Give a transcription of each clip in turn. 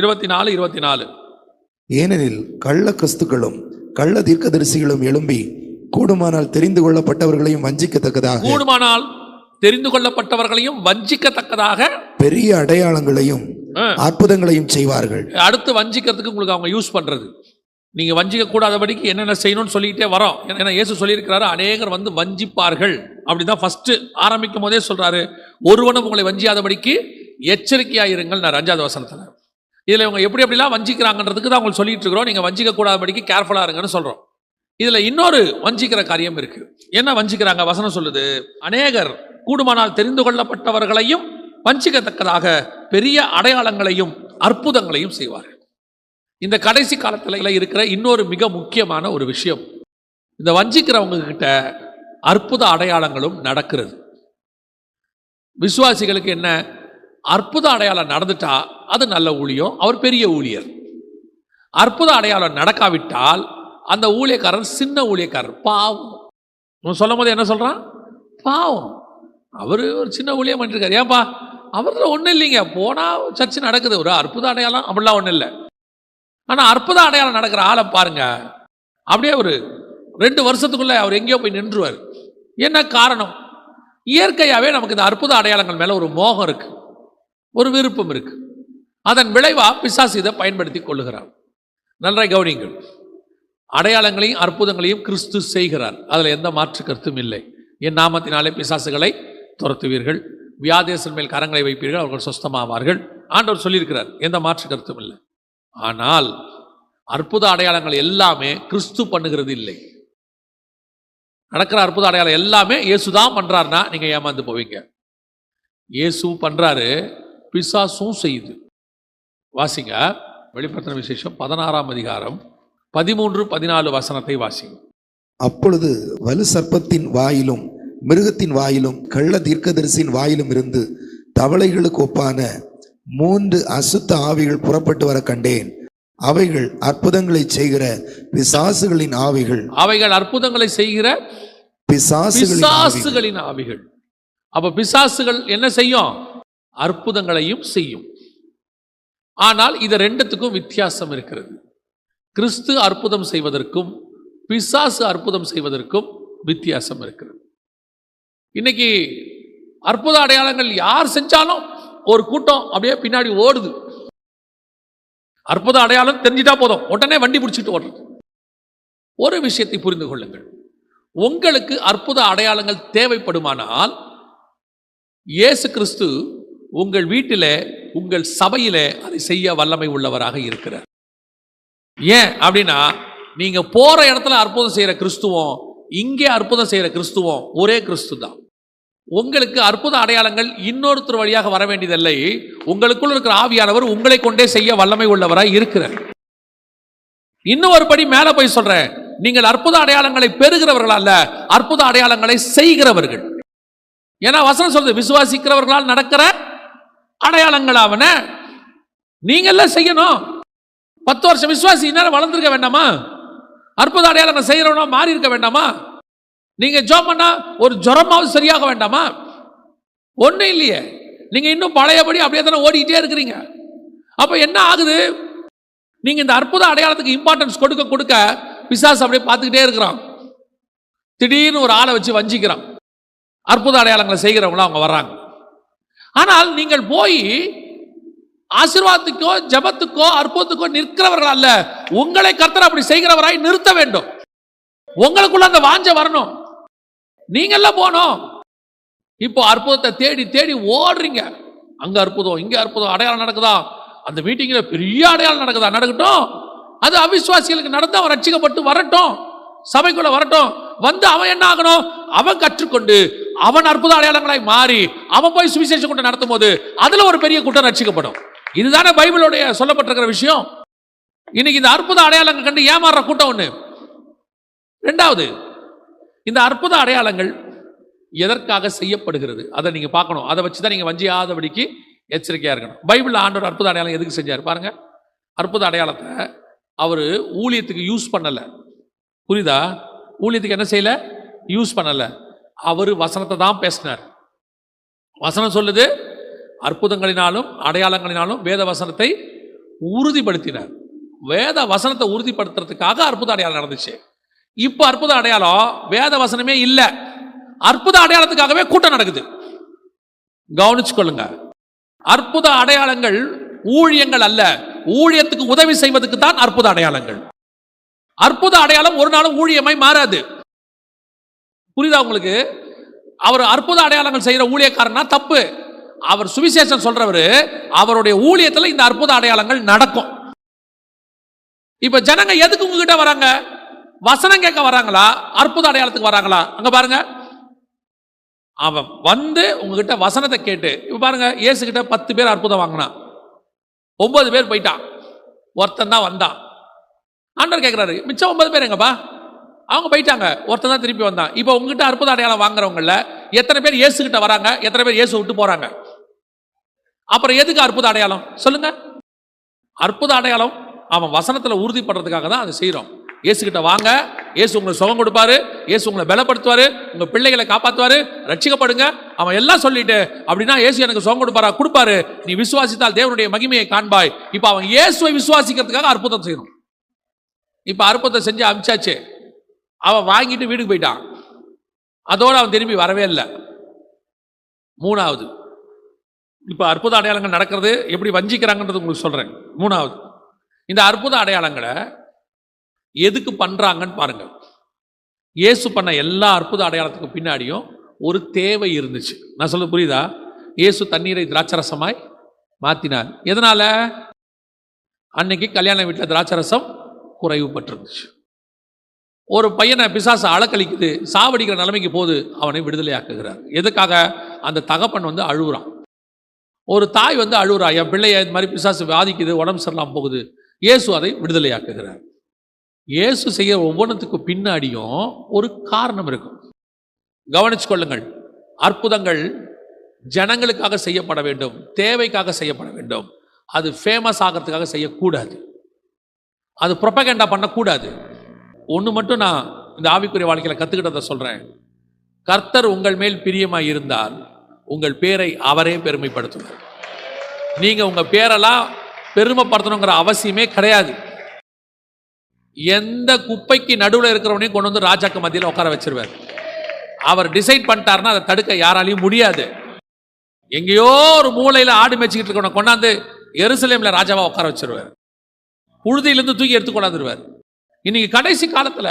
இருபத்தி நாலு இருபத்தி நாலு ஏனெனில் கள்ள கிறிஸ்துக்களும் கள்ள தீர்க்கதரிசிகளும் எழும்பி கூடுமானால் தெரிந்து கொள்ளப்பட்டவர்களையும் வஞ்சிக்கத்தக்கதாக கூடுமானால் தெரிந்து கொள்ளப்பட்டவர்களையும் வஞ்சிக்கத்தக்கதாக பெரிய அடையாளங்களையும் அற்புதங்களையும் செய்வார்கள். அடுத்து வஞ்சிக்கிறதுக்கு உங்களுக்கு அவங்க யூஸ் பண்றது. நீங்க வஞ்சிக்க கூடாதபடிக்கு என்னென்ன செய்யணும்னு சொல்லிக்கிட்டே வரோம். ஏன்னா இயேசு சொல்லியிருக்கிறாரு அநேகர் வந்து வஞ்சிப்பார்கள். அப்படிதான் ஃபர்ஸ்ட் ஆரம்பிக்கும் போதே சொல்றாரு ஒருவனும் உங்களை வஞ்சியாதபடிக்கு எச்சரிக்கையா இருங்கள் நான் அஞ்சாவது வசனத்துல. இதில் இவங்க எப்படி எப்படிலாம் வஞ்சிக்கிறாங்கன்றதுக்கு தான் உங்களுக்கு சொல்லிட்டு இருக்கிறோம். நீங்கள் வஞ்சிக்க கூடாதபடிக்கு கேர்ஃபுல்லா இருங்கன்னு சொல்கிறோம் இதில் இன்னொரு வஞ்சிக்கிற காரியம் இருக்கு. என்ன வஞ்சிக்கிறாங்க? வசனம் சொல்லுது அநேகர் கூடுமானால் தெரிந்து கொள்ளப்பட்டவர்களையும் வஞ்சிக்கத்தக்கதாக பெரிய அடையாளங்களையும் அற்புதங்களையும் செய்வார்கள். இந்த கடைசி காலத்தில் இருக்கிற இன்னொரு மிக முக்கியமான ஒரு விஷயம் இந்த வஞ்சிக்கிறவங்க கிட்ட அற்புத அடையாளங்களும் நடக்கிறது. விசுவாசிகளுக்கு என்ன? அற்புத அடையாளம் நடந்துட்டா அது நல்ல ஊழியம் அவர் பெரிய ஊழியர். அற்புத அடையாளம் நடக்காவிட்டால் அந்த ஊழியக்காரர் சின்ன ஊழியக்காரர் பாவம். இவன் சொல்லும் போது என்ன சொல்கிறான் பாவம். அவர் ஒரு சின்ன ஊழியம் பண்ணிருக்காரு ஏன்பா? அவரில் ஒன்றும் இல்லைங்க. போனால் சர்ச்சு நடக்குது. ஒரு அற்புத அடையாளம் அப்படிலாம் ஒன்றும் இல்லை. ஆனால் அற்புத அடையாளம் நடக்கிற ஆளை பாருங்க. அப்படியே ஒரு ரெண்டு வருஷத்துக்குள்ளே அவர் எங்கேயோ போய் நின்றுவார். என்ன காரணம்? இயற்கையாகவே நமக்கு இந்த அற்புத அடையாளங்கள் மேலே ஒரு மோகம் இருக்குது ஒரு விருப்பம் இருக்கு. அதன் விளைவா பிசாசு இதை பயன்படுத்தி கொள்ளுகிறார். நன்றாய் கவனிங்கள் அடையாளங்களையும் அற்புதங்களையும் கிறிஸ்து செய்கிறார். அதில் எந்த மாற்று கருத்தும் இல்லை. என் நாமத்தினாலே பிசாசுகளை துரத்துவீர்கள். வியாதேசன் மேல் கரங்களை வைப்பீர்கள். அவர்கள் சொஸ்தமாவார்கள். ஆண்டவர் சொல்லியிருக்கிறார். எந்த மாற்று கருத்தும் இல்லை. ஆனால் அற்புத அடையாளங்கள் எல்லாமே கிறிஸ்து பண்ணுகிறது இல்லை. நடக்கிற அற்புத அடையாளம் எல்லாமே இயேசு தான் பண்ணுறாருனா நீங்கள் ஏமாந்து போவீங்க. இயேசு பண்ணுறாரு பிசாசும் செய்யுது வாசிங்க. வெளிப்படுத்தின விசேஷம் பதினாறாம் அதிகாரம் பதிமூன்று பதினாலு வசனத்தை வாசிங்க. அப்பொழுது வலு சர்ப்பத்தின் வாயிலும் மிருகத்தின் வாயிலும் கள்ள தீர்க்கதரிசியின் வாயிலும் இருந்து தவளைகளுக்கு ஒப்பான மூன்று அசுத்த ஆவிகள் புறப்பட்டு வர கண்டேன். அவைகள் அற்புதங்களை செய்கிற பிசாசுகளின் ஆவிகள். அவைகள் அற்புதங்களை செய்கிற பிசாசுகளின் ஆவிகள். பிசாசுகளின் ஆவிகள். அப்ப பிசாசுகள் என்ன செய்யும்? அற்புதங்களையும் செய்யும். ஆனால் இது ரெண்டுத்துக்கும் வித்தியாசம் இருக்கிறது. கிறிஸ்து அற்புதம் செய்வதற்கும் பிசாசு அற்புதம் செய்வதற்கும் வித்தியாசம் இருக்கிறது. இன்னைக்கு அற்புத அடையாளங்கள் யார் செஞ்சாலும் ஒரு கூட்டம் அப்படியே பின்னாடி ஓடுது. அற்புத அடையாளம் தெரிஞ்சிட்டா போதும். உடனே வண்டி பிடிச்சிட்டு ஓடுறது. ஒரு விஷயத்தை புரிந்து கொள்ளுங்கள். உங்களுக்கு அற்புத அடையாளங்கள் தேவைப்படுமானால் இயேசு கிறிஸ்து உங்கள் வீட்டில் உங்கள் சபையில் அதை செய்ய வல்லமை உள்ளவராக இருக்கிறார். ஏன் அப்படின்னா நீங்கள் போகிற இடத்துல அற்புதம் செய்கிற கிறிஸ்துவம் இங்கே அற்புதம் செய்கிற கிறிஸ்துவம் ஒரே கிறிஸ்து தான் உங்களுக்கு அற்புத அடையாளங்கள் இன்னொருத்தர் வழியாக வர வேண்டியதில்லை. உங்களுக்குள் இருக்கிற ஆவியானவர் உங்களை கொண்டே செய்ய வல்லமை உள்ளவராக இருக்கிறார். இன்னும் ஒரு படி மேலே போய் சொல்கிறேன் நீங்கள் அற்புத அடையாளங்களை பெறுகிறவர்கள் அல்ல அற்புத அடையாளங்களை செய்கிறவர்கள். ஏன்னா வசனம் சொல்றது விசுவாசிக்கிறவர்களால் நடக்கிற அடையாளங்களாவன. நீங்க எல்லாம் செய்யணும். பத்து வருஷம் விசுவாசி இந்நேரம் வளர்ந்துருக்க வேண்டாமா? அற்புத அடையாளங்கள் செய்யறவனா மாறி இருக்க வேண்டாமா? நீங்க ஜோம் பண்ணா ஒரு ஜுரமாவது சரியாக வேண்டாமா? ஒன்றும் இல்லையே. நீங்க இன்னும் பழையபடி அப்படியே தானே ஓடிக்கிட்டே இருக்கிறீங்க. அப்ப என்ன ஆகுது? நீங்க இந்த அற்புத அடையாளத்துக்கு இம்பார்ட்டன்ஸ் கொடுக்க கொடுக்க பிசாசு அப்படியே பார்த்துக்கிட்டே இருக்கிறான். திடீர்னு ஒரு ஆளை வச்சு வஞ்சிக்கிறான். அற்புத அடையாளங்களை செய்கிறவங்களாம் அவங்க வர்றாங்க. ஆனால் நீங்கள் போய் ஆசீர்வாதத்துக்கோ ஜெபத்துக்கோ அற்புதத்துக்கோ நிற்கிறவர்கள் அல்ல. உங்களை கர்த்தர் அப்படி செய்கிறவராய் நிறுத்த வேண்டும். உங்களுக்குள்ள அந்த வாஞ்ச வரணும். நீங்கெல்லாம் போனோம் இப்போ அற்புதத்தை தேடி தேடி ஓடுறீங்க. அங்க அற்புதம் இங்க அற்புதம் அடையாளம் நடக்குதா? அந்த மீட்டிங்ல பெரிய அடையாளம் நடக்குதா? நடக்கட்டும். அது அவிசுவாசிகளுக்கு நடந்து அவன் ரட்சிக்கப்பட்டு வரட்டும். சபைக்குள்ள வரட்டும். வந்து அவன் என்ன ஆகணும்? அவன் கற்றுக்கொண்டு அவன் அற்புத அடையாளங்களாய் மாறி அவன் போய் சுவிசேஷம் கொண்டு நடத்தும் போது அதுல ஒரு பெரிய கூட்டம் ரட்சிக்கப்படும் இதுதானே பைபிளுடைய சொல்லப்பட்டிருக்கிற விஷயம்? இன்னைக்கு இந்த அற்புத அடையாளங்கள் கண்டு ஏமாறுற கூட்டம் ஒன்று ரெண்டாவது இந்த அற்புத அடையாளங்கள் எதற்காக செய்யப்படுகிறது? அதை நீங்க பார்க்கணும். அதை வச்சு தான் நீங்க வஞ்சியாதபடிக்கு எச்சரிக்கையா இருக்கணும். பைபிளில் ஆண்டவர் அற்புத அடையாளம் எதுக்கு செஞ்சார் பாருங்க. அற்புத அடையாளத்தை அவர் ஊழியத்துக்கு யூஸ் பண்ணல. புரியுதா? ஊழியத்துக்கு என்ன செய்யல? யூஸ் பண்ணலை. அவர் வசனத்தை தான் பேசினார். வசனம் சொல்லுது அற்புதங்களினாலும் அடையாளங்களினாலும் வேத வசனத்தை உறுதிப்படுத்தினார். வேத வசனத்தை உறுதிப்படுத்துறதுக்காக அற்புத அடையாளம் நடந்துச்சு. இப்போ அற்புத அடையாளம் வேத வசனமே இல்லை. அற்புத அடையாளத்துக்காகவே கூட்டம் நடக்குது. கவனிச்சுக்கொள்ளுங்க. அற்புத அடையாளங்கள் ஊழியங்கள் அல்ல. ஊழியத்துக்கு உதவி செய்வதற்கு தான் அற்புத அடையாளங்கள். அற்புத அடையாளம் ஒரு நாளும் ஊழியமாய் மாறாது. புரியுதா உங்களுக்கு? அவர் அற்புத அடையாளங்கள் செய்கிற ஊழியக்காரனா தப்பு. அவர் சுவிசேஷம் சொல்றவர் அவருடைய ஊழியத்தில் இந்த அற்புத அடையாளங்கள் நடக்கும். இப்ப ஜனங்க எதுக்கு உங்ககிட்ட வராங்க? வசனம் கேட்க வராங்களா? அற்புத அடையாளத்துக்கு வராங்களா? அங்க பாருங்க. அவன் வந்து உங்ககிட்ட வசனத்தை கேட்டு இப்ப பாருங்க இயேசு கிட்ட பத்து பேர் அற்புதம் வாங்கினான் ஒன்பது பேர் போயிட்டான். ஒருத்தன் தான் வந்தான். ஆண்டவர் கேட்குறாரு மிச்சம் ஒன்பது பேர் எங்கப்பா? அவங்க போயிட்டாங்க. ஒருத்தன் தான் திருப்பி வந்தான். இப்போ உங்ககிட்ட அற்புத அடையாளம் வாங்குறவங்கள எத்தனை பேர் இயேசு கிட்ட வராங்க? எத்தனை பேர் இயேசு விட்டு போறாங்க? அப்புறம் எதுக்கு அற்புத அடையாளம்? சொல்லுங்க. அற்புத அடையாளம் அவன் வசனத்தில் உறுதிப்படுறதுக்காக தான் அதை செய்கிறோம் இயேசு கிட்ட வாங்க. இயேசு உங்களுக்கு சுகம் கொடுப்பாரு. இயேசு உங்களை பலப்படுத்துவாரு. உங்க பிள்ளைகளை காப்பாத்துவாரு. ரட்சிக்கப்படுங்க. அவன் எல்லாம் சொல்லிட்டு அப்படின்னா இயேசு எனக்கு சுகம் கொடுப்பாரா? கொடுப்பாரு. நீ விசுவாசித்தால் தேவனுடைய மகிமையை காண்பாய். இப்போ அவன் இயேசுவை விசுவாசிக்கிறதுக்காக அற்புதம் செய்யணும். இப்போ அற்புதத்தை செஞ்சு அமிச்சாச்சு. அவன் வாங்கிட்டு வீட்டுக்கு போயிட்டான். அதோடு அவன் திரும்பி வரவே இல்லை. மூணாவது. இப்போ அற்புத அடையாளங்கள் நடக்கிறது எப்படி வஞ்சிக்கிறாங்கன்றது உங்களுக்கு சொல்கிறேன் மூணாவது. இந்த அற்புத அடையாளங்களை எதுக்கு பண்ணுறாங்கன்னு பாருங்கள். இயேசு பண்ண எல்லா அற்புத அடையாளத்துக்கு பின்னாடியும் ஒரு தேவை இருந்துச்சு. நான் சொல்ல புரியுதா? இயேசு தண்ணீரை திராட்சரசமாய் மாற்றினார் எதனால்? அன்னைக்கு கல்யாண வீட்டில் திராட்சரசம் குறைவுபட்டிருந்துச்சு ஒரு பையனை பிசாசு அலக்கழிக்குது சாவடிக்கிற நிலைமைக்கு போது அவனை விடுதலையாக்குகிறார். எதுக்காக? அந்த தகப்பன் வந்து அழுகுறான் ஒரு தாய் வந்து அழுகுறா என் பிள்ளைய இந்த மாதிரி பிசாசு வாதிக்குது உடம்பு சரியில்லாமல் போகுது. இயேசு அதை விடுதலையாக்குகிறார். இயேசு செய்ய ஒவ்வொன்றத்துக்கு பின்னாடியும் ஒரு காரணம் இருக்கும். கவனிச்சு கொள்ளுங்கள். அற்புதங்கள் ஜனங்களுக்காக செய்யப்பட வேண்டும் தேவைக்காக செய்யப்பட வேண்டும். அது ஃபேமஸ் ஆகிறதுக்காக செய்யக்கூடாது. அது ப்ரொபகண்டா பண்ணக்கூடாது. ஒன்று மட்டும் நான் இந்த ஆவிக்குரிய வாழ்க்கையில் கற்றுக்கிட்டதை சொல்கிறேன் கர்த்தர் உங்கள் மேல் பிரியமாக இருந்தால் உங்கள் பேரை அவரே பெருமைப்படுத்துவார். நீங்கள் உங்கள் பேரெல்லாம் பெருமைப்படுத்தணுங்கிற அவசியமே கிடையாது. எந்த குப்பைக்கு நடுவில் இருக்கிறவனையும் கொண்டு வந்து ராஜாக்கு மத்தியில் உட்கார வச்சிருவார். அவர் டிசைட் பண்ணிட்டாருன்னா அதை தடுக்க யாராலையும் முடியாது. எங்கேயோ ஒரு மூலையில் ஆடு மேய்ச்சிக்கிட்டு இருக்கவனை கொண்டாந்து எருசலேமில் ராஜாவாக உட்கார வச்சிருவார். புழுதியிலேருந்து தூக்கி எடுத்து கொண்டாந்துருவார் இன்னைக்கு கடைசி காலத்துல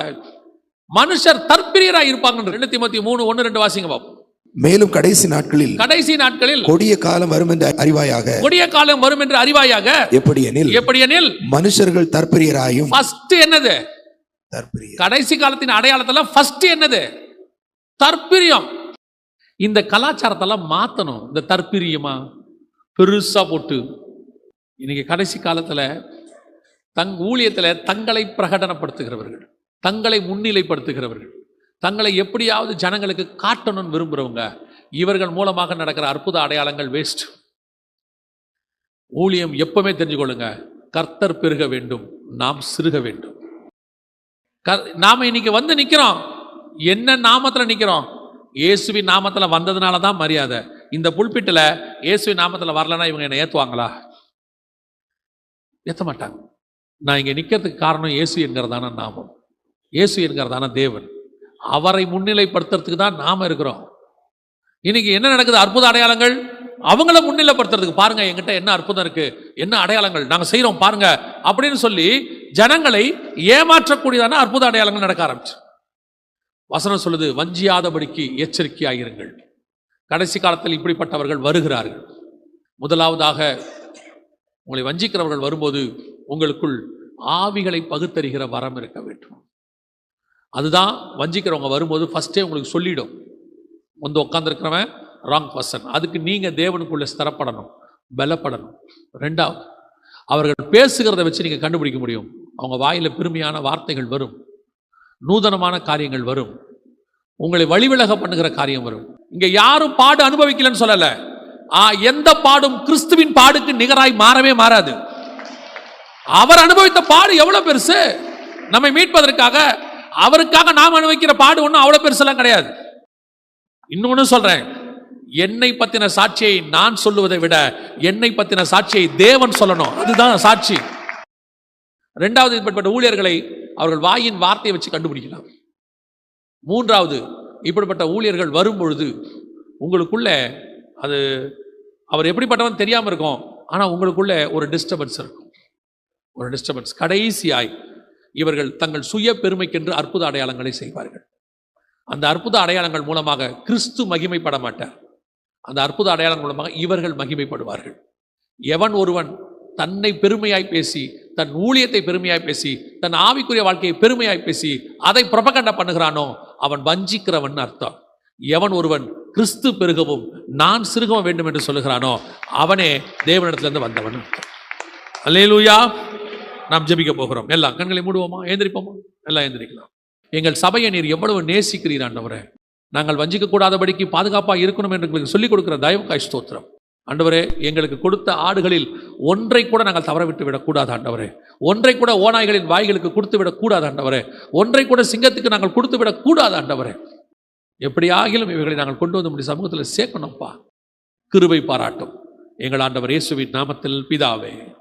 மனுஷர் தற்பிரியரா இருப்பாங்க ரெண்டு தீமத்தி மூணு ஒன்று ரெண்டு வாசிங்க பார்ப்போம் மேலும் கடைசி நாட்களில் கடைசி நாட்களில் கொடிய காலம் வரும் என்று அறிவாயாக. கொடிய காலம் வரும் என்று அறிவாயாக. எப்படி எனில் எப்படியெனில்? மனுஷர்கள் தற்பெரியராயும் ஃபர்ஸ்ட் என்னது? கடைசி காலத்தின் அடையாளத்துல ஃபர்ஸ்ட் என்னது? தற்பிரியம். இந்த கலாச்சாரத்தெல்லாம் மாத்தணும். இந்த தற்பிரியமா? பெருசா போட்டு. இன்னைக்கு கடைசி காலத்துல தங் ஊழியத்தில் தங்களை பிரகடனப்படுத்துகிறவர்கள் தங்களை முன்னிலைப்படுத்துகிறவர்கள் தங்களை எப்படியாவது ஜனங்களுக்கு காட்டணும்னு விரும்புகிறவங்க இவர்கள் மூலமாக நடக்கிற அற்புத அடையாளங்கள் வேஸ்ட் ஊழியம் எப்பவுமே தெரிஞ்சுக்கொள்ளுங்க கர்த்தர் பெருக வேண்டும் நாம் சிறுக வேண்டும். க- நாம இன்னைக்கு வந்து நிற்கிறோம் என்ன நாமத்தில் நிற்கிறோம் இயேசுவின் நாமத்தில் வந்ததுனால தான் மரியாதை. இந்த புல்பிட்டில் இயேசுவின் நாமத்தில் வரலன்னா இவங்க என்னை ஏற்றுவாங்களா ஏற்ற மாட்டாங்க நான் இங்கே நிற்கிறதுக்கு காரணம் இயேசு என்கிறதான நாமம். இயேசு என்கிறதான தேவன். அவரை முன்னிலைப்படுத்துறதுக்கு தான் நாம இருக்கிறோம். இன்னைக்கு என்ன நடக்குது? அற்புத அடையாளங்கள் அவங்கள முன்னிலைப்படுத்துறதுக்கு பாருங்க எங்கிட்ட என்ன அற்புதம் இருக்கு? என்ன அடையாளங்கள்? நாங்கள் செய்கிறோம் பாருங்க அப்படின்னு சொல்லி ஜனங்களை ஏமாற்றக்கூடியதான அற்புத அடையாளங்கள் நடக்க ஆரம்பிச்சு. வசனம் சொல்லுது வஞ்சியாதபடிக்கு எச்சரிக்கையாகிருங்கள் கடைசி காலத்தில் இப்படிப்பட்டவர்கள் வருகிறார்கள். முதலாவதாக உங்களை வஞ்சிக்கிறவர்கள் வரும்போது உங்களுக்குள் ஆவிகளை பகுத்தறிகிற வரம் இருக்க வேண்டும். அதுதான் வஞ்சிக்கிறவங்க வரும்போது ஃபஸ்ட்டே உங்களுக்கு சொல்லிடும். வந்து உட்காந்துருக்கிறவன் ராங் பர்சன் அதுக்கு நீங்கள் தேவனுக்குள்ளே ஸ்திரப்படணும் பலப்படணும். ரெண்டாவது அவர்கள் பேசுகிறத வச்சு நீங்கள் கண்டுபிடிக்க முடியும். அவங்க வாயில் பெருமையான வார்த்தைகள் வரும். நூதனமான காரியங்கள் வரும். உங்களை வழிவிலக பண்ணுகிற காரியம் வரும். இங்கே யாரும் பாடு அனுபவிக்கலன்னு சொல்லலை. ஆ, எந்த பாடும் கிறிஸ்துவின் பாடுக்கு நிகராய் மாறவே மாறாது. அவர் அனுபவித்த பாடு எவ்வளவு பெருசு? நம்மை மீட்பதற்காக அவருக்காக நாம் அனுபவிக்கிற பாடு ஒன்றும் அவ்வளவு பெருசெல்லாம் கிடையாது. இன்னொன்னு சொல்றேன். என்னை பத்தின சாட்சியை நான் சொல்லுவதை விட என்னை பத்தின சாட்சியை தேவன் சொல்லணும். அதுதான் சாட்சி. ரெண்டாவது இப்படிப்பட்ட ஊழியர்களை அவர்கள் வாயின் வார்த்தையை வச்சு கண்டுபிடிக்கலாம். மூன்றாவது இப்படிப்பட்ட ஊழியர்கள் வரும் பொழுது உங்களுக்குள்ள அது அவர் எப்படிப்பட்டவன் தெரியாமல் இருக்கும். ஆனால் உங்களுக்குள்ள ஒரு டிஸ்டர்பன்ஸ் இருக்கும். ஒரு டிஸ்டர்பன்ஸ் கடைசியாய் இவர்கள் தங்கள் சுய பெருமைக்கென்று அற்புத அடையாளங்களை செய்வார்கள். அந்த அற்புத அடையாளங்கள் மூலமாக கிறிஸ்து மகிமைப்பட மாட்டார். அந்த அற்புத அடையாளம் மூலமாக இவர்கள் மகிமைப்படுவார்கள். எவன் ஒருவன் தன்னை பெருமையாய் பேசி தன் ஊழியத்தை பெருமையாய் பேசி தன் ஆவிக்குரிய வாழ்க்கையை பெருமையாய் பேசி அதை புறப்பகண்ட பண்ணுகிறானோ அவன் வஞ்சிக்கிறவன் அர்த்தம். எவன் ஒருவன் கிறிஸ்து பெருகவும் நான் சிறுகவும் வேண்டும் என்று சொல்லுகிறானோ அவனே தேவனிடத்திலிருந்து வந்தவன் அல்லேலூயா நாம் ஜெபிக்க போகிறோம். எல்லாம் கண்களை மூடுவோமா? ஏந்திரிப்போமா எல்லாம் ஏந்திரிக்கலாம் எங்கள் சபையை நீர் எவ்வளவு நேசிக்கிறீர் ஆண்டவரே. நாங்கள் வஞ்சிக்க கூடாதபடிக்கு பாதுகாப்பாக இருக்கணும் என்று எங்களுக்கு சொல்லிக் கொடுக்கிற தயவுக்காய் ஸ்தோத்திரம். ஆண்டவரே எங்களுக்கு கொடுத்த ஆடுகளில் ஒன்றை கூட நாங்கள் தவற விட்டு விடக்கூடாது ஆண்டவரே. ஒன்றை கூட ஓநாய்களின் வாய்களுக்கு கொடுத்து விடக்கூடாது ஆண்டவரே. ஒன்றை கூட சிங்கத்துக்கு நாங்கள் கொடுத்து விடக்கூடாது ஆண்டவரே. எப்படியாகிலும் இவைகளை நாங்கள் கொண்டு வந்து முடிய சமூகத்தில் சேர்க்கணும்ப்பா. கிருபை பாராட்டும். எங்கள் ஆண்டவர் இயேசுவின் நாமத்தில் பிதாவே.